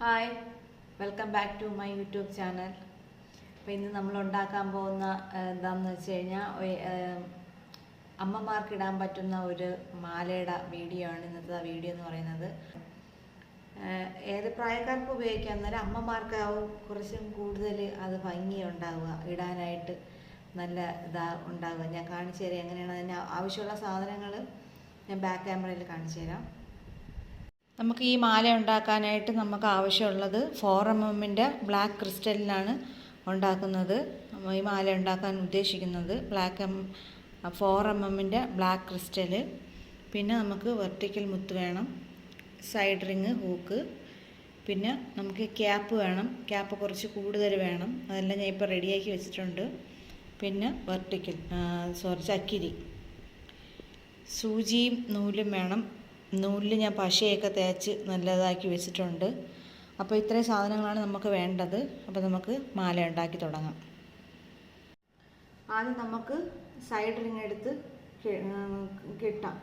Hi welcome back to my YouTube channel അപ്പോൾ ഇന്ന് നമ്മൾ ഉണ്ടാക്കാൻ പോകുന്ന എന്താണെന്ന് വെച്ച് കഴിഞ്ഞാൽ അമ്മമാർക്കിടാൻ പറ്റുന്ന ഒരു മാലയുടെ വീഡിയോ ആണ് ഇന്നത്തെ വീഡിയോ എന്ന് പറയുന്നത്. ഏത് പ്രായക്കാർക്ക് ഉപയോഗിക്കാൻ അന്നേരം അമ്മമാർക്കാവും കുറച്ചും കൂടുതൽ അത് ഭംഗി ഉണ്ടാവുക ഇടാനായിട്ട് നല്ല ഇതാ ഉണ്ടാവുക. ഞാൻ കാണിച്ചു തരാം എങ്ങനെയാണ് അതിന് ആവശ്യമുള്ള സാധനങ്ങൾ ഞാൻ ബാക്ക് ക്യാമറയിൽ കാണിച്ചു തരാം. നമുക്ക് ഈ മാല ഉണ്ടാക്കാനായിട്ട് നമുക്ക് ആവശ്യമുള്ളത് ഫോർ എം എമ്മിന്റെ ബ്ലാക്ക് ക്രിസ്റ്റലിനാണ് ഉണ്ടാക്കുന്നത്. ഈ മാല ഉണ്ടാക്കാൻ ഉദ്ദേശിക്കുന്നത് ബ്ലാക്ക് എം ഫോർ എം എമ്മിന്റെ ബ്ലാക്ക് ക്രിസ്റ്റൽ പിന്നെ നമുക്ക് വെർട്ടിക്കൽ മുത്ത് വേണം സൈഡ് റിങ് ഹൂക്ക് പിന്നെ നമുക്ക് ക്യാപ്പ് വേണം ക്യാപ്പ് കുറച്ച് കൂടുതൽ വേണം. അതെല്ലാം ഞാൻ ഇപ്പോൾ റെഡിയാക്കി വെച്ചിട്ടുണ്ട്. പിന്നെ വെർട്ടിക്കൽ സോറി ചക്കിരി. സൂചിയും നൂലും വേണം. നൂലിൽ ഞാൻ പശയൊക്കെ തേച്ച് നല്ലതാക്കി വെച്ചിട്ടുണ്ട്. അപ്പോൾ ഇത്രയും സാധനങ്ങളാണ് നമുക്ക് വേണ്ടത്. അപ്പോൾ നമുക്ക് മാല ഉണ്ടാക്കി തുടങ്ങാം. ആദ്യം നമുക്ക് സൈഡ് റിങ് എടുത്ത് കിട്ടാം.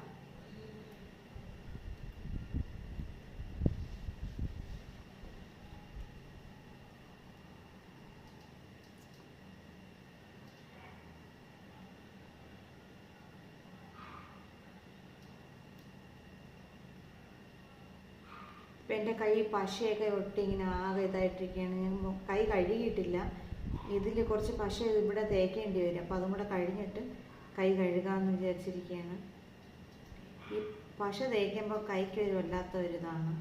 ഇപ്പം എന്റെ കൈ പശയൊക്കെ ഒട്ടി ഇങ്ങനെ ആകെ ഇതായിട്ടിരിക്കുകയാണ്. ഞാൻ കൈ കഴുകിയിട്ടില്ല. ഇതിൽ കുറച്ച് പശ ഇവിടെ തേക്കേണ്ടി വരും. അപ്പോൾ അതും കൂടെ കഴിഞ്ഞിട്ട് കൈ കഴുകാമെന്ന് വിചാരിച്ചിരിക്കുകയാണ്. ഈ പശ തേക്കുമ്പോൾ കൈക്ക് ഒരു വല്ലാത്ത ഒരു ഇതാണ്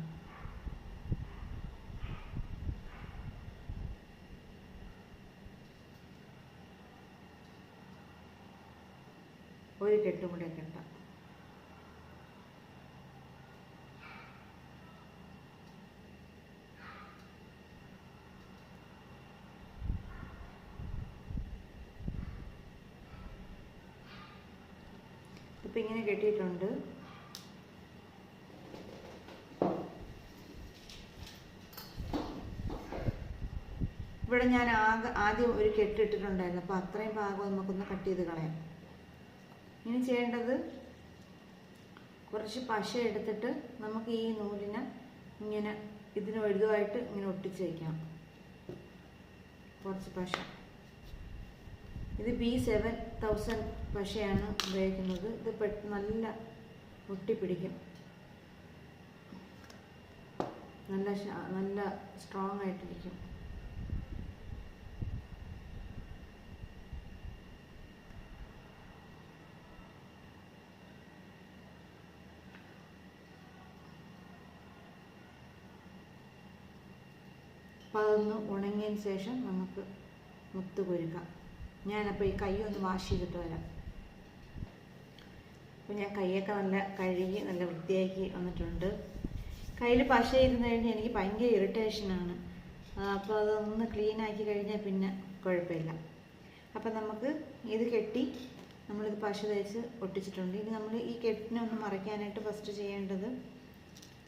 ഒരു കെട്ടും കൂടെ ഇപ്പം ഇങ്ങനെ കെട്ടിയിട്ടുണ്ട്. ഇവിടെ ഞാൻ ആകെ ആദ്യം ഒരു കെട്ടിട്ടിട്ടുണ്ടായിരുന്നു. അപ്പോൾ അത്രയും ഭാഗം നമുക്കൊന്ന് കട്ട് ചെയ്ത് കളയാം. ഇനി ചെയ്യേണ്ടത് കുറച്ച് പശ എടുത്തിട്ട് നമുക്ക് ഈ നൂലിനെ ഇങ്ങനെ ഇതിന് വലുതുമായിട്ട് ഇങ്ങനെ ഒട്ടിച്ച് വയ്ക്കാം കുറച്ച് പശ. ഇത് ബി സെവൻ തൗസൻഡ് പശയാണ് ഉപയോഗിക്കുന്നത്. ഇത് പെട്ട് നല്ല ഒട്ടിപ്പിടിക്കും നല്ല നല്ല സ്ട്രോങ് ആയിട്ടിരിക്കും. അപ്പം അതൊന്ന് ഉണങ്ങിയതിന് ശേഷം നമുക്ക് മുത്ത് കുരുക്കാം. ഞാനപ്പോൾ ഈ കൈ ഒന്ന് വാഷ് ചെയ്തിട്ട് വരാം. അപ്പോൾ ഞാൻ കൈയൊക്കെ നല്ല കഴുകി നല്ല വൃത്തിയാക്കി വന്നിട്ടുണ്ട്. കയ്യിൽ പശ ഇരുന്ന് കഴിഞ്ഞാൽ എനിക്ക് ഭയങ്കര ഇറിറ്റേഷനാണ് അപ്പോൾ അതൊന്ന് ക്ലീൻ ആക്കി കഴിഞ്ഞാൽ പിന്നെ കുഴപ്പമില്ല. അപ്പം നമുക്ക് ഇത് കെട്ടി നമ്മളിത് പശ തേച്ച് ഒട്ടിച്ചിട്ടുണ്ട് ഇനി നമ്മൾ ഈ കെട്ടിനെ ഒന്ന് മറയ്ക്കാനായിട്ട് ഫസ്റ്റ് ചെയ്യേണ്ടത്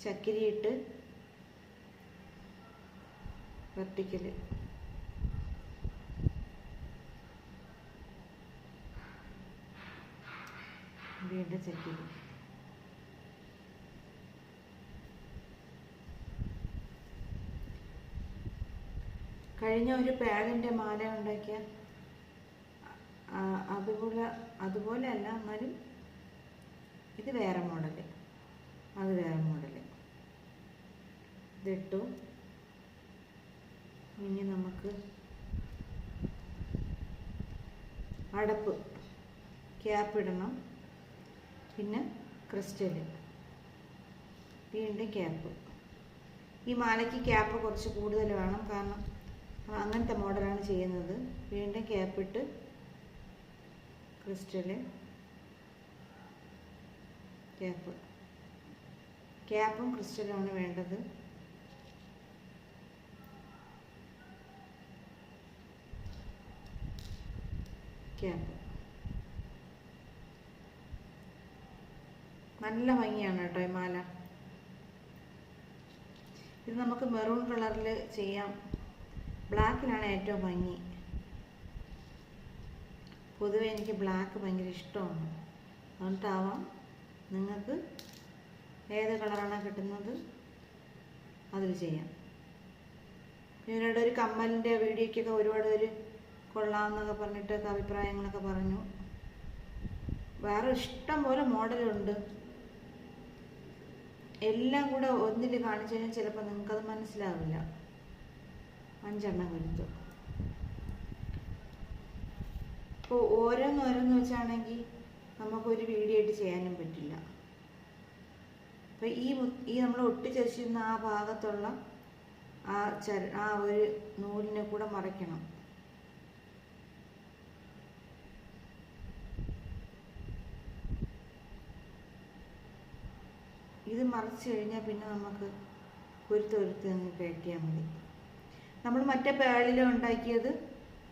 ചക്കിരി ഇട്ട് വെർട്ടിക്കൽ ചെക്ക് ചെയ്തു. കഴിഞ്ഞ ഒരു പാഡിന്റെ മാല ഉണ്ടാക്കിയ അതുപോലെ അതുപോലെ അല്ല എന്നാലും ഇത് വേറെ മോഡൽ അത് വേറെ മോഡൽ ഇതിട്ടു. ഇനി നമുക്ക് അടപ്പ്. ക്യാപ്പ് ഇടണം. പിന്നെ ക്രിസ്റ്റൽ. വീണ്ടും ക്യാപ്പ്. ഈ മാലയ്ക്ക് ക്യാപ്പ് കുറച്ച് കൂടുതൽ വേണം കാരണം അങ്ങനത്തെ മോഡലാണ് ചെയ്യുന്നത്. വീണ്ടും ക്യാപ്പ് ഇട്ട് ക്രിസ്റ്റൽ. ക്യാപ്പ്. ക്യാപ്പും ക്രിസ്റ്റലുമാണ് വേണ്ടത്. ക്യാപ്പ്. നല്ല ഭംഗിയാണ് കേട്ടോ ഈ മാല. ഇത് നമുക്ക് മെറൂൺ കളറിൽ ചെയ്യാം. ബ്ലാക്കിലാണ് ഏറ്റവും ഭംഗി. പൊതുവെ എനിക്ക് ബ്ലാക്ക് ഭയങ്കര ഇഷ്ടമാണ്. അതുകൊണ്ടാവാം നിങ്ങൾക്ക് ഏത് കളറാണോ കിട്ടുന്നത് അതിൽ ചെയ്യാം. ഇവരുടെ ഒരു കമ്മലിന്റെ വീഡിയോക്കൊക്കെ ഒരുപാട് പേര് കൊള്ളാമെന്നൊക്കെ പറഞ്ഞിട്ടൊക്കെ അഭിപ്രായങ്ങളൊക്കെ പറഞ്ഞു. വേറെ ഇഷ്ടം പോലെ മോഡലുണ്ട്. എല്ലാം കൂടെ ഒന്നിൽ കാണിച്ചു കഴിഞ്ഞാൽ ചിലപ്പോൾ നിങ്ങൾക്കത് മനസ്സിലാവില്ല. അഞ്ചെണ്ണം കൊടുത്തു ഇപ്പോൾ ഓരോന്നോരോന്ന് വെച്ചാണെങ്കിൽ നമുക്കൊരു വീഡിയോ ആയിട്ട് ചെയ്യാനും പറ്റില്ല. അപ്പം ഈ ഈ നമ്മൾ ഒട്ടിച്ചേച്ചിരുന്ന ആ ഭാഗത്തുള്ള ആ ചര ആ ഒരു നൂലിനെ കൂടെ മറയ്ക്കണം ഇത് മറിച്ച് കഴിഞ്ഞാൽ പിന്നെ നമുക്ക് കുരുത്തൊരുത്ത് അങ്ങ് കയറ്റിയാൽ മതി. നമ്മൾ മറ്റേ പേളിൽ ഉണ്ടാക്കിയത്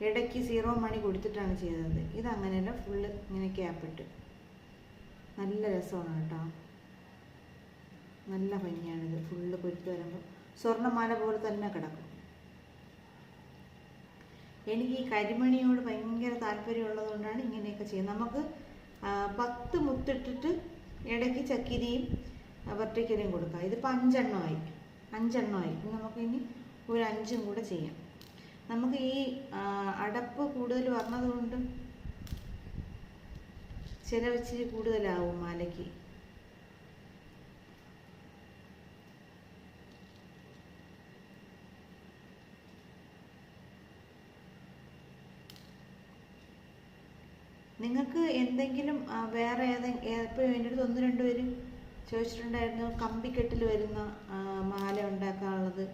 ഇടയ്ക്ക് സീറോ മണി കൊടുത്തിട്ടാണ് ചെയ്തത്. ഇത് ഇതങ്ങനെയല്ല ഫുള്ള് ഇങ്ങനെ ക്യാപ്പിട്ട് നല്ല രസമാണ് കേട്ടോ. നല്ല ഭംഗിയാണിത് ഫുള്ള് കുരുത്ത് വരുമ്പോൾ സ്വർണമാല പോലെ തന്നെ കിടക്കും. എനിക്ക് ഈ കരിമണിയോട് ഭയങ്കര താല്പര്യമുള്ളത് കൊണ്ടാണ് ഇങ്ങനെയൊക്കെ ചെയ്യുന്നത്. നമുക്ക് പത്ത് മുത്തിട്ടിട്ട് ഇടയ്ക്ക് ചക്കിരിയും വെർട്ടിക്കലും കൊടുക്കുക ഇതിപ്പോൾ അഞ്ചെണ്ണമായി. അഞ്ചെണ്ണമായി. നമുക്ക് ഇനി ഒരു അഞ്ചും കൂടെ ചെയ്യാം. നമുക്ക് ഈ അടപ്പ് കൂടുതൽ വരണത് കൊണ്ട് ചിലവ് ഇച്ചിരി കൂടുതലാവും മാലയ്ക്ക്. നിങ്ങൾക്ക് എന്തെങ്കിലും വേറെ ഏതെങ്കിലും ഇപ്പോൾ എന്റെ ഒന്ന് രണ്ട് ചോദിച്ചിട്ടുണ്ടായിരുന്നു കമ്പിക്കെട്ടിൽ വരുന്ന മാല ഉണ്ടാക്കാനുള്ളത്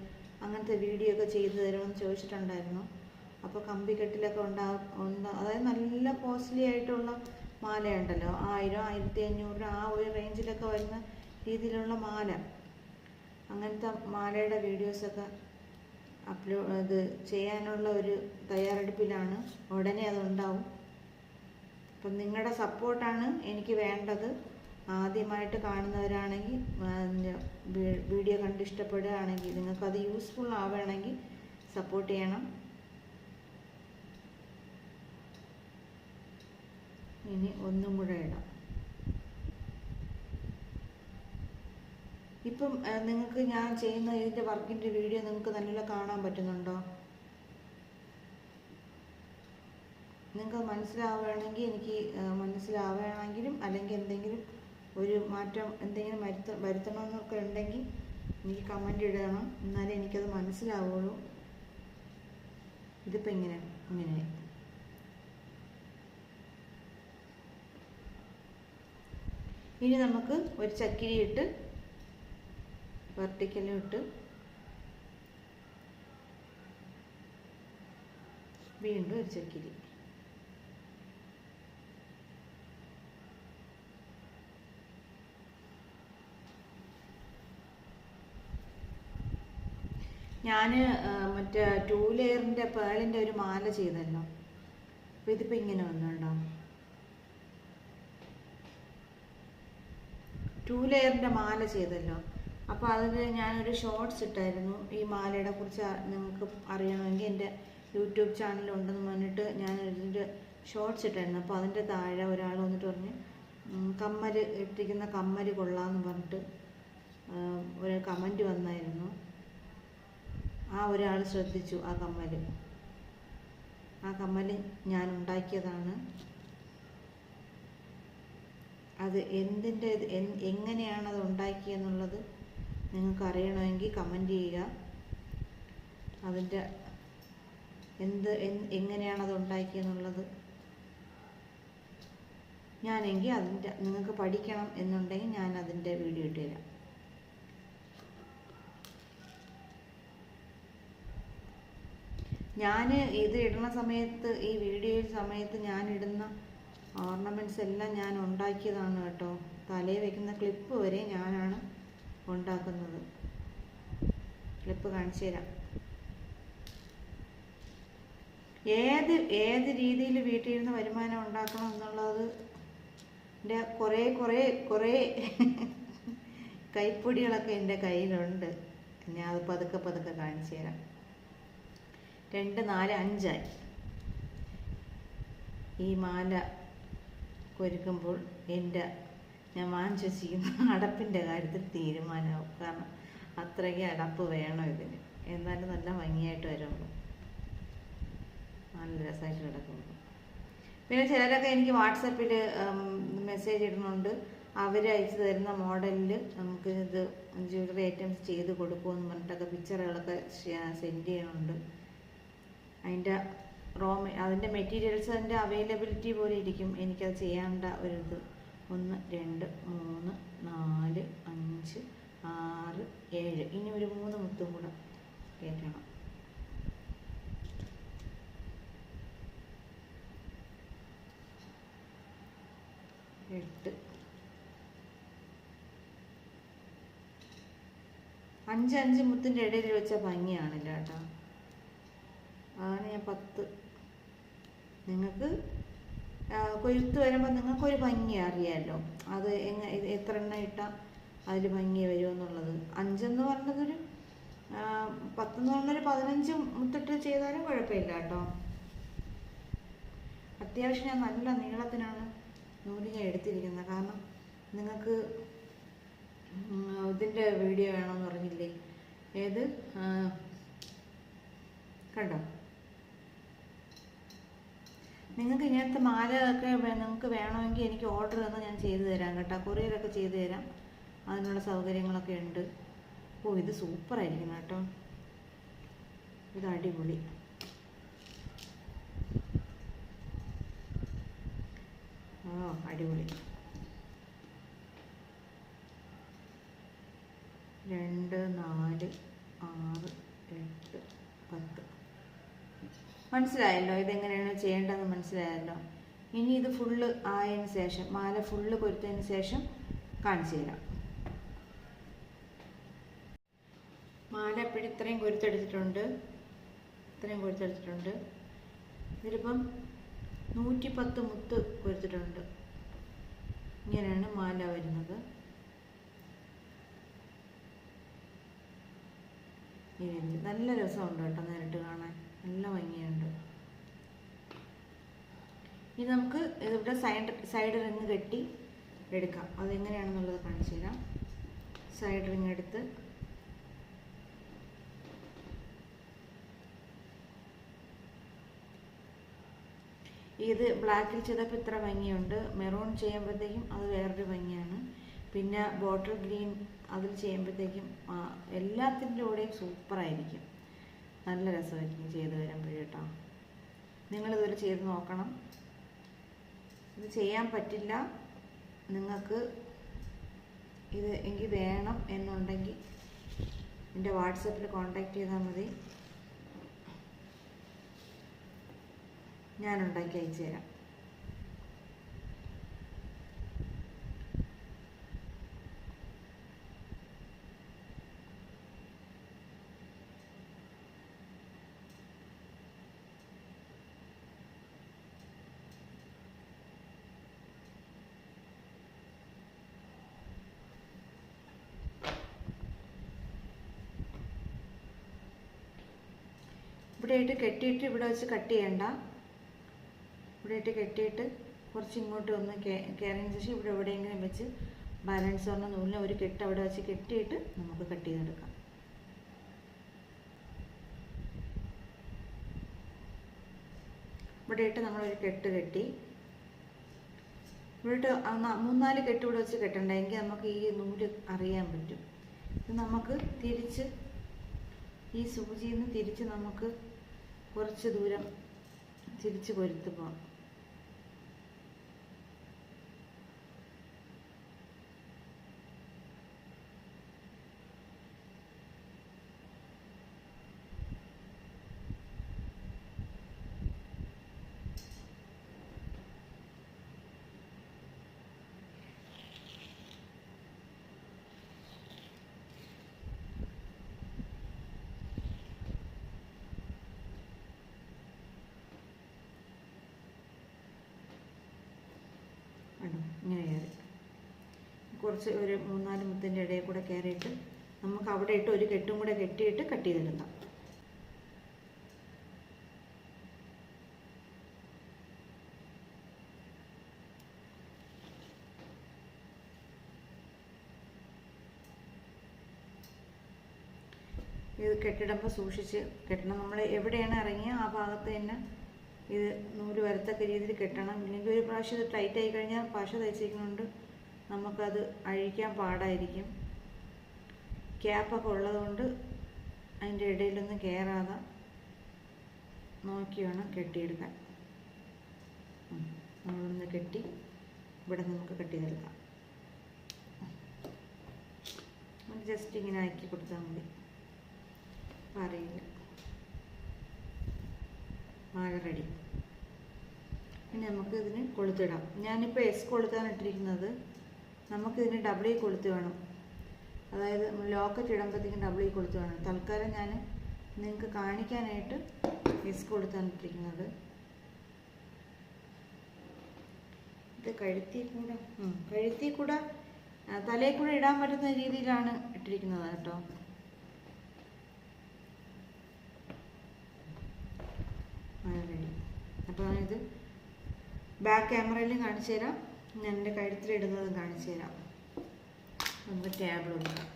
അങ്ങനത്തെ വീഡിയോ ഒക്കെ ചെയ്തു തരുമെന്ന് ചോദിച്ചിട്ടുണ്ടായിരുന്നു. അപ്പോൾ കമ്പിക്കെട്ടിലൊക്കെ ഉണ്ടാ ഉണ്ടാ അതായത് നല്ല കോസ്റ്റ്ലി ആയിട്ടുള്ള മാലയുണ്ടല്ലോ ആയിരം ആയിരത്തി അഞ്ഞൂറ് ആ ഒരു റേഞ്ചിലൊക്കെ വരുന്ന രീതിയിലുള്ള മാല. അങ്ങനത്തെ മാലയുടെ വീഡിയോസൊക്കെ അപ്ലോഡ് ഇത് ചെയ്യാനുള്ള ഒരു തയ്യാറെടുപ്പിലാണ് ഉടനെ അതുണ്ടാവും അപ്പം നിങ്ങളുടെ സപ്പോർട്ടാണ് എനിക്ക് വേണ്ടത്. ആദ്യമായിട്ട് കാണുന്നവരാണെങ്കിൽ വീഡിയോ കണ്ട് ഇഷ്ടപ്പെടുകയാണെങ്കിൽ നിങ്ങൾക്കത് യൂസ്ഫുൾ ആവുകയാണെങ്കിൽ സപ്പോർട്ട് ചെയ്യണം. ഇനി ഒന്നും കൂടെ ഇടാം. ഇപ്പം നിങ്ങൾക്ക് ഞാൻ ചെയ്യുന്ന ഇതിന്റെ വർക്കിന്റെ വീഡിയോ നിങ്ങൾക്ക് നല്ല കാണാൻ പറ്റുന്നുണ്ടോ? നിങ്ങൾക്ക് മനസ്സിലാവുകയാണെങ്കിൽ എനിക്ക് മനസ്സിലാവുകയാണെങ്കിലും അല്ലെങ്കിൽ എന്തെങ്കിലും ഒരു മാറ്റം എന്തെങ്കിലും വരുത്ത വരുത്തണമെന്നൊക്കെ ഉണ്ടെങ്കിൽ എനിക്ക് കമന്റ് ഇടണം. എന്നാലേ എനിക്കത് മനസ്സിലാവുള്ളൂ. ഇതിപ്പോൾ ഇങ്ങനെ ഇങ്ങനെ. ഇനി നമുക്ക് ഒരു ചക്കിരി ഇട്ട് വെർട്ടിക്കലും ഇട്ട് വീണ്ടും ഒരു ചക്കിരി. ഞാൻ മറ്റേ ടൂ ലെയറിന്റെ പേളിന്റെ ഒരു മാല ചെയ്തല്ലോ. അപ്പോൾ ഇതിപ്പോൾ ഇങ്ങനെ വന്നുണ്ടോ? ടൂ ലെയറിന്റെ മാല ചെയ്തല്ലോ. അപ്പോൾ അതിൽ ഞാനൊരു ഷോർട്സ് ഇട്ടായിരുന്നു. ഈ മാലയുടെ കുറിച്ച് നിങ്ങൾക്ക് അറിയണമെങ്കിൽ എന്റെ യൂട്യൂബ് ചാനലുണ്ടെന്ന് പറഞ്ഞിട്ട് ഞാൻ ഇതിന്റെ ഷോർട്സ് ഇട്ടായിരുന്നു. അപ്പോൾ അതിന്റെ താഴെ ഒരാൾ വന്നിട്ട് പറഞ്ഞ് കമ്മൽ ഇട്ടിരിക്കുന്ന കമ്മൽ കൊള്ളാമെന്ന് പറഞ്ഞിട്ട് ഒരു കമന്റ് വന്നായിരുന്നു. ആ ഒരാൾ ശ്രദ്ധിച്ചു ആ കമ്മൽ ആ കമ്മൽ ഞാൻ ഉണ്ടാക്കിയതാണ് അത് എന്തിന്റെ എങ്ങനെയാണ് അത് ഉണ്ടാക്കിയെന്നുള്ളത് നിങ്ങൾക്ക് അറിയണമെങ്കിൽ കമന്റ് ചെയ്യുക. അതിന്റെ എന്ത് എങ്ങനെയാണ് അത് ഉണ്ടാക്കിയെന്നുള്ളത് ഞാനെങ്കിൽ അതിന്റെ നിങ്ങൾക്ക് പഠിക്കണം എന്നുണ്ടെങ്കിൽ ഞാൻ അതിന്റെ വീഡിയോ ഇട്ടുതരാം ഞാൻ ഇത് ഇടുന്ന സമയത്ത് ഈ വീഡിയോ സമയത്ത് ഞാൻ ഇടുന്ന ഓർണമെന്റ്സ് എല്ലാം ഞാൻ ഉണ്ടാക്കിയതാണ് കേട്ടോ. തലയിൽ വെക്കുന്ന ക്ലിപ്പ് വരെ ഞാനാണ് ഉണ്ടാക്കുന്നത്. ക്ലിപ്പ് കാണിച്ചു തരാം. ഏത് ഏത് രീതിയിൽ വീട്ടിൽ ഇരുന്ന് വരുമാനം ഉണ്ടാക്കണം എന്നുള്ളത് എന്റെ കുറേ കുറേ കുറേ കൈപ്പൊടികളൊക്കെ എന്റെ കയ്യിലുണ്ട്. ഞാൻ അത് പതുക്കെ പതുക്കെ കാണിച്ചു തരാം. രണ്ട് നാല് അഞ്ചായി. ഈ മാല കൊരുക്കുമ്പോൾ എന്റെ ഞാൻ വാങ്ങിച്ചു വച്ചിരിക്കുന്ന അടപ്പിന്റെ കാര്യത്തിൽ തീരുമാനമാവും. കാരണം അത്രയ്ക്ക് അടപ്പ് വേണം ഇതിന്. എന്നാലും നല്ല ഭംഗിയായിട്ട് വരുള്ളൂ നല്ല രസമായിട്ട് കിടക്കുള്ളൂ പിന്നെ ചിലരൊക്കെ എനിക്ക് വാട്സപ്പിൽ മെസ്സേജ് ഇടുന്നുണ്ട്. അവർ അയച്ചു തരുന്ന മോഡലിൽ നമുക്ക് ഇത് ജ്വല്ലറി ഐറ്റംസ് ചെയ്ത് കൊടുക്കുമെന്ന് പറഞ്ഞിട്ടൊക്കെ പിക്ചറുകളൊക്കെ സെൻഡ് ചെയ്യണുണ്ട് അതിന്റെ റോ അതിന്റെ മെറ്റീരിയൽസ് അതിന്റെ അവൈലബിലിറ്റി പോലെ ഇരിക്കും. എനിക്കത് ചെയ്യേണ്ട ഒരു ഇത് ഒന്ന് രണ്ട് മൂന്ന് നാല് അഞ്ച് ആറ് ഏഴ്. ഇനി ഒരു മൂന്ന് മുത്തും കൂടെ കയറ്റണം എട്ട്. അഞ്ച് അഞ്ച് മുത്തിന്റെ ഇടയിൽ വെച്ച ഭംഗിയാണില്ല കേട്ടോ. അതാണ് ഞാൻ പത്ത്. നിങ്ങൾക്ക് കൊയ്ത്ത് വരുമ്പോൾ നിങ്ങൾക്കൊരു ഭംഗി അറിയാമല്ലോ അത് എങ്ങ എത്ര എണ്ണം ഇട്ടാൽ അതിൽ ഭംഗി വരുമെന്നുള്ളത്. അഞ്ചെന്ന് പറഞ്ഞതൊരു പത്തെന്ന് പറഞ്ഞൊരു പതിനഞ്ച് മുത്തിട്ട് ചെയ്താലും കുഴപ്പമില്ല കേട്ടോ. അത്യാവശ്യം ഞാൻ നല്ല നീളത്തിനാണ് നൂൽ ഞാൻ എടുത്തിരിക്കുന്നത്. കാരണം നിങ്ങൾക്ക് ഇതിന്റെ വീഡിയോ വേണമെന്ന് പറഞ്ഞില്ലേ ഏത്? കണ്ടോ? നിങ്ങൾക്ക് ഇങ്ങനത്തെ മാലയൊക്കെ നിങ്ങൾക്ക് വേണമെങ്കിൽ എനിക്ക് ഓർഡർ തന്ന് ഞാൻ ചെയ്തു തരാം കേട്ടോ. കൊറിയറൊക്കെ ചെയ്തു തരാം. അതിനുള്ള സൗകര്യങ്ങളൊക്കെ ഉണ്ട്. ഓ ഇത് സൂപ്പറായിരിക്കും കേട്ടോ. ഇത് അടിപൊളി. ഓ അടിപൊളി. രണ്ട് നാല് ആറ് എട്ട് പത്ത്. മനസ്സിലായല്ലോ ഇതെങ്ങനെയാണ് ചെയ്യേണ്ടതെന്ന് മനസ്സിലായല്ലോ. ഇനി ഇത് ഫുള്ള് ആയതിനു ശേഷം മാല ഫുള്ള് കൊരുത്തതിന് ശേഷം കാണിച്ചു തരാം. മാല എപ്പോഴും ഇത്രയും കൊരുത്തെടുത്തിട്ടുണ്ട് ഇത്രയും കൊരുത്തെടുത്തിട്ടുണ്ട് ഇതിലിപ്പം നൂറ്റി പത്ത് മുത്ത് കൊരുത്തിട്ടുണ്ട് ഇങ്ങനെയാണ് മാല വരുന്നത്. നല്ല രസമുണ്ട് കേട്ടോ നേരിട്ട് കാണാൻ. നല്ല ഭംഗിയുണ്ട്. ഇനി നമുക്ക് ഇവിടെ സൈഡ് സൈഡ് റിങ് കെട്ടി എടുക്കാം. അതെങ്ങനെയാണെന്നുള്ളത് കാണിച്ചു തരാം. സൈഡ് റിങ് എടുത്ത് ഇത് ബ്ലാക്കിൽ ചെയ്തപ്പോൾ ഇത്ര ഭംഗിയുണ്ട്. മെറൂൺ ചെയ്യുമ്പോഴത്തേക്കും അത് വേറൊരു ഭംഗിയാണ്. പിന്നെ ബോട്ടിൽ ഗ്രീൻ അതിൽ ചെയ്യുമ്പോഴത്തേക്കും എല്ലാത്തിന്റെ കൂടെയും സൂപ്പറായിരിക്കും നല്ല രസമായിരിക്കും ചെയ്ത് വരുമ്പോഴേ കേട്ടോ. നിങ്ങളിതുവരെ ചെയ്ത് നോക്കണം. ഇത് ചെയ്യാൻ പറ്റില്ല. നിങ്ങൾക്ക് ഇത് എനിക്ക് വേണം എന്നുണ്ടെങ്കിൽ എന്റെ വാട്സപ്പിൽ കോണ്ടാക്ട് ചെയ്താൽ മതി. ഞാൻ ഉണ്ടാക്കി അയച്ചു തരാം. ഇവിടെ ആയിട്ട് കെട്ടിയിട്ട് ഇവിടെ വെച്ച് കട്ട് ചെയ്യണ്ട. ഇവിടെ ആയിട്ട് കെട്ടിയിട്ട് കുറച്ച് ഇങ്ങോട്ട് ഒന്ന് കയറിയതിന് ശേഷം ഇവിടെ എവിടെയെങ്കിലും വെച്ച് ബാലൻസ് പറഞ്ഞ നൂലിനെ ഒരു കെട്ട് അവിടെ വെച്ച് കെട്ടിയിട്ട് നമുക്ക് കട്ട് ചെയ്തെടുക്കാം. ഇവിടെ ഇട്ട് നമ്മളൊരു കെട്ട് കെട്ടി. ഇവിടെ മൂന്നാൽ കെട്ട് ഇവിടെ വെച്ച് കെട്ടണ്ട. എങ്കിൽ നമുക്ക് ഈ നൂൽ അറിയാൻ പറ്റും. ഇത് നമുക്ക് തിരിച്ച് ഈ സൂചിയിൽ നിന്ന് തിരിച്ച് നമുക്ക് കുറച്ച് ദൂരം തിരിച്ച് പൊരുത്ത് പോകാം കണ്ടോ ഇങ്ങനെ കയറി. കുറച്ച് ഒരു മൂന്നാൽ മുത്തിന്റെ ഇടയിൽ കൂടെ കയറിയിട്ട് നമുക്ക് അവിടെ ഇട്ട് ഒരു കെട്ടും കൂടെ കെട്ടിയിട്ട് കട്ട് ചെയ്തെടുക്കാം ഇത് കെട്ടിടുമ്പോൾ സൂക്ഷിച്ച് കെട്ടണം. നമ്മൾ എവിടെയാണ് ഇറങ്ങിയ? ആ ഭാഗത്ത് തന്നെ ഇത് നൂൽ വരത്തക്ക രീതിയിൽ കെട്ടണം. ഇല്ലെങ്കിൽ ഒരു പ്രാവശ്യം ഇത് ടൈറ്റ് ആയി കഴിഞ്ഞാൽ പശ തയ്ച്ചിരിക്കുന്നുണ്ട് നമുക്കത് അഴിക്കാൻ പാടായിരിക്കും. ക്യാപ്പൊക്കെ ഉള്ളതുകൊണ്ട് അതിന്റെ ഇടയിലൊന്നും കയറാതെ നോക്കി വേണം കെട്ടിയെടുക്കാൻ. നമ്മളൊന്ന് കെട്ടി ഇവിടെ നമുക്ക് കെട്ടി നൽകാം ജസ്റ്റ് ഇങ്ങനെ ആക്കി കൊടുത്താൽ മതി. പറയില്ല മാല റെഡി ഇനി നമുക്ക് ഇതിന് കൊളുത്തിടാം. ഞാനിപ്പോൾ എസ് കൊളുത്താണ് ഇട്ടിരിക്കുന്നത് നമുക്കിതിന് ഡബിൾ കൊളുത്ത് വേണം. അതായത് ലോക്കറ്റ് ഇടുമ്പോഴത്തേക്കും ഡബിൾ ഇ കൊളുത്ത് വേണം. തൽക്കാലം ഞാൻ നിങ്ങൾക്ക് കാണിക്കാനായിട്ട് എസ് കൊളുത്താണ് ഇട്ടിരിക്കുന്നത്. ഇത് കഴുത്തി കൂടെ കഴുത്തി കൂടെ തലയിൽ കൂടെ ഇടാൻ പറ്റുന്ന രീതിയിലാണ് ഇട്ടിരിക്കുന്നത് കേട്ടോ. അപ്പോൾ ഞാനിത് ബാക്ക് ക്യാമറയിലും കാണിച്ചു തരാം ഞാൻ എന്റെ കഴുത്തിലിടുന്നതും കാണിച്ചു തരാം നമുക്ക് ടേബിൾ കൊടുക്കാം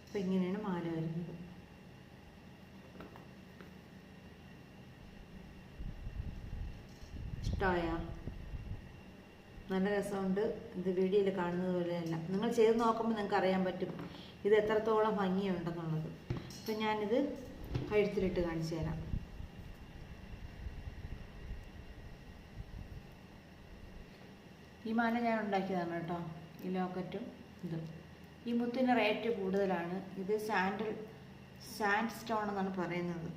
അപ്പം ഇങ്ങനെയാണ് മാല വരുന്നത് ഇഷ്ടമായ നല്ല രസമുണ്ട്. ഇത് വീഡിയോയിൽ കാണുന്നത് പോലെയല്ല നിങ്ങൾ ചെയ്ത് നോക്കുമ്പോൾ നിങ്ങൾക്ക് അറിയാൻ പറ്റും ഇത് എത്രത്തോളം ഭംഗിയുണ്ടെന്നുള്ളത്. അപ്പം ഞാനിത് കഴുത്തിലിട്ട് കാണിച്ചു തരാം. ഈ മാല ഞാൻ ഉണ്ടാക്കിയതാണ് കേട്ടോ. ഈ ലോക്കറ്റും ഇതും. ഈ മുത്തിന് റേറ്റ് കൂടുതലാണ്. ഇത് സാൻഡൽ സാൻഡ് സ്റ്റോൺ എന്നാണ് പറയുന്നത്.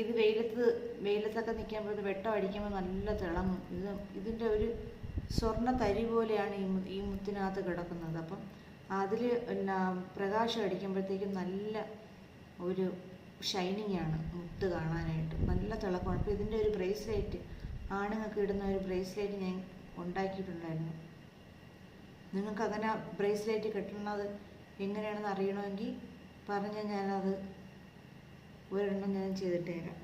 ഇത് വെയിലത്ത് വെയിലത്തൊക്കെ നിൽക്കുമ്പോൾ ഇത് വെട്ടം അടിക്കുമ്പോൾ നല്ല തിളങ്ങും. ഇത് ഇതിന്റെ ഒരു സ്വർണ തരി പോലെയാണ് ഈ ഈ മുത്തിനകത്ത് കിടക്കുന്നത്. അപ്പം അതിൽ പിന്നെ പ്രകാശം അടിക്കുമ്പോഴത്തേക്കും നല്ല ഒരു ഷൈനിങ് ആണ് മുത്ത് കാണാനായിട്ട്. നല്ല തിളക്കമാണ് അപ്പോൾ ഇതിന്റെ ഒരു ബ്രേസ്ലെറ്റ് ആണുങ്ങൾക്ക് ഇടുന്ന ഒരു ബ്രേസ്ലെറ്റ് ഞാൻ ഉണ്ടാക്കിയിട്ടുണ്ടായിരുന്നു. നിങ്ങൾക്ക് അങ്ങനെ ബ്രേസ്ലെറ്റ് കിട്ടുന്നത് എങ്ങനെയാണെന്ന് അറിയണമെങ്കിൽ പറഞ്ഞാൽ ഞാനത് ഒരെണ്ണം ഞാൻ ചെയ്തിട്ട് തരാം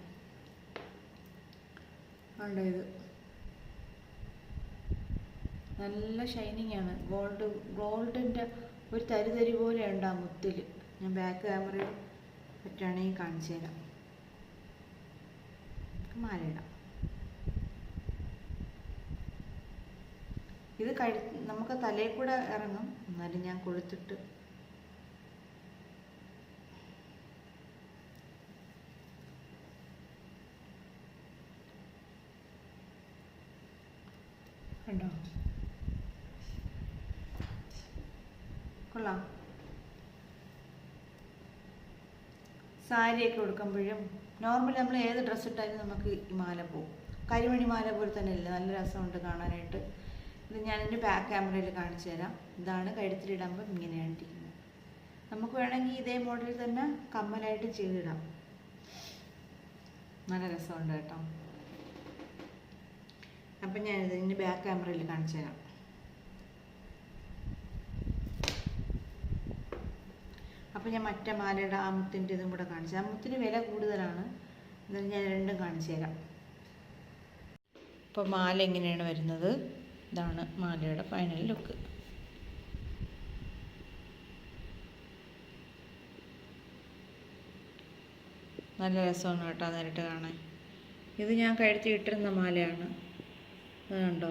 കണ്ടോ ഇത്? നല്ല ഷൈനിങ് ആണ്. ഗോൾഡ് ഗോൾഡിന്റെ ഒരു തരി തരി പോലെ ഉണ്ട് ആ മുത്തിൽ. ഞാൻ ബാക്ക് ക്യാമറയിൽ പറ്റുകയാണെങ്കിൽ കാണിച്ചു തരാം. മാലയിടാം. ഇത് കഴി നമുക്ക് തലയിൽ കൂടെ ഇറങ്ങും. എന്നാലും ഞാൻ കൊളുത്തിട്ട് കൊള്ളാം. സാരിയൊക്കെ ഉടുക്കുമ്പോഴും നോർമലി നമ്മൾ ഏത് ഡ്രസ്സ് ഇട്ടാലും നമുക്ക് ഈ മാല പോവും. കരിമണി മാല പോലെ തന്നെ ഇല്ല. നല്ല രസമുണ്ട് കാണാനായിട്ട്. ഇത് ഞാൻ എന്റെ ബാക്ക് ക്യാമറയിൽ കാണിച്ചു തരാം. ഇതാണ് കഴുത്തിലിടുമ്പോൾ ഇങ്ങനെയാണ് ഇരിക്കുന്നത്. നമുക്ക് വേണമെങ്കിൽ ഇതേ മോഡലിൽ തന്നെ കമ്മലായിട്ട് ചെയ്തിടാം. നല്ല രസമുണ്ട് കേട്ടോ. അപ്പം ഞാനിത് ഇതിന്റെ ബാക്ക് ക്യാമറയിൽ കാണിച്ചു തരാം. അപ്പം ഞാൻ മറ്റേ മാലയുടെ ആ മുത്തിന്റെ ഇതും കൂടെ കാണിച്ചു. ആ മുത്തിന് വില കൂടുതലാണ്. എന്നാലും ഞാൻ രണ്ടും കാണിച്ചു തരാം. മാല എങ്ങനെയാണ് വരുന്നത്? ഇതാണ് മാലയുടെ ഫൈനൽ ലുക്ക് നല്ല രസമാണ് കേട്ടോ നേരിട്ട് കാണാൻ. ഇത് ഞാൻ കഴുത്തി ഇട്ടിരുന്ന മാലയാണ്. അത് കണ്ടോ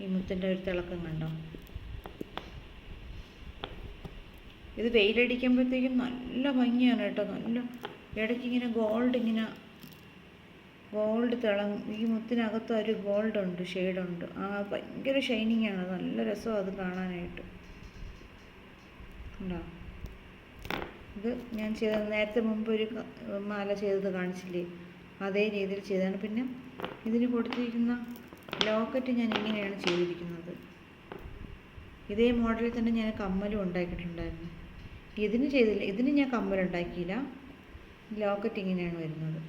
ഈ മുത്തിന്റെ ഒരു തിളക്കം കണ്ടോ? ഇത് വെയിലടിക്കുമ്പോഴത്തേക്കും നല്ല ഭംഗിയാണ് കേട്ടോ നല്ല ഇടയ്ക്ക് ഇങ്ങനെ ഗോൾഡ് ഇങ്ങനെ ഗോൾഡ് തിളങ്ങും. ഈ മുത്തിനകത്ത് ഒരു ഗോൾഡ് ഉണ്ട് ഷെയ്ഡുണ്ട് ആ ഭയങ്കര ഷൈനിങ് ആണ്. നല്ല രസമാണ് അത് കാണാനായിട്ട്. ഉണ്ടോ ഇത് ഞാൻ ചെയ്ത നേരത്തെ മുമ്പ് ഒരു മാല ചെയ്തത് കാണിച്ചില്ലേ? അതേ രീതിയിൽ ചെയ്തതാണ്. പിന്നെ ഇതിന് കൊടുത്തിരിക്കുന്ന ലോക്കറ്റ് ഞാൻ ഇങ്ങനെയാണ് ചെയ്തിരിക്കുന്നത്. ഇതേ മോഡലിൽ തന്നെ ഞാൻ കമ്മലും ഉണ്ടാക്കിയിട്ടുണ്ടായിരുന്നു. ഇതിന് ചെയ്തില്ല. ഇതിന് ഞാൻ കമ്മൽ ഉണ്ടാക്കിയില്ല. ലോക്കറ്റ് ഇങ്ങനെയാണ് വരുന്നത്.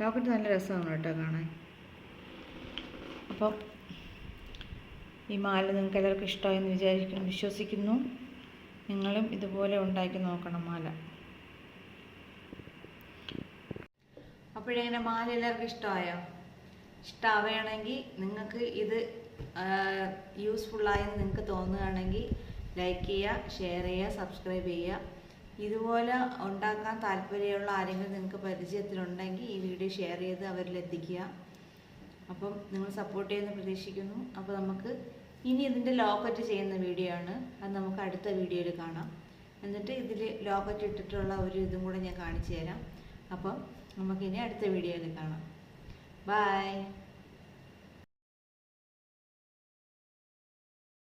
ലോക്കറ്റ് നല്ല രസമാണ് കേട്ടോ കാണാൻ. അപ്പോൾ ഈ മാല നിങ്ങൾക്ക് എല്ലാവർക്കും ഇഷ്ടമായെന്ന് വിചാരിക്കുന്നു വിശ്വസിക്കുന്നു. നിങ്ങളും ഇതുപോലെ ഉണ്ടാക്കി നോക്കണം മാല. അപ്പോഴെങ്ങനെ മാല എല്ലാവർക്കും ഇഷ്ടമായോ? ഇഷ്ടമാവുകയാണെങ്കിൽ നിങ്ങൾക്ക് ഇത് യൂസ്ഫുള്ളായെന്ന് നിങ്ങൾക്ക് തോന്നുകയാണെങ്കിൽ ലൈക്ക് ചെയ്യുക ഷെയർ ചെയ്യുക സബ്സ്ക്രൈബ് ചെയ്യുക. ഇതുപോലെ ഉണ്ടാക്കാൻ താല്പര്യമുള്ള ആരെങ്കിലും നിങ്ങൾക്ക് പരിചയത്തിലുണ്ടെങ്കിൽ ഈ വീഡിയോ ഷെയർ ചെയ്ത് അവരിലെത്തിക്കുക അപ്പം നിങ്ങൾ സപ്പോർട്ട് ചെയ്യുന്ന പ്രതീക്ഷിക്കുന്നു. അപ്പോൾ നമുക്ക് ഇനി ഇതിന്റെ ലോക്കറ്റ് ചെയ്യുന്ന വീഡിയോ ആണ്. അത് നമുക്ക് അടുത്ത വീഡിയോയിൽ കാണാം. എന്നിട്ട് ഇതിൽ ലോക്കറ്റ് ഇട്ടിട്ടുള്ള ഒരു ഇതും കൂടെ ഞാൻ കാണിച്ചു തരാം. അപ്പം നമുക്കിനി അടുത്ത വീഡിയോയിൽ കാണാം. Bye.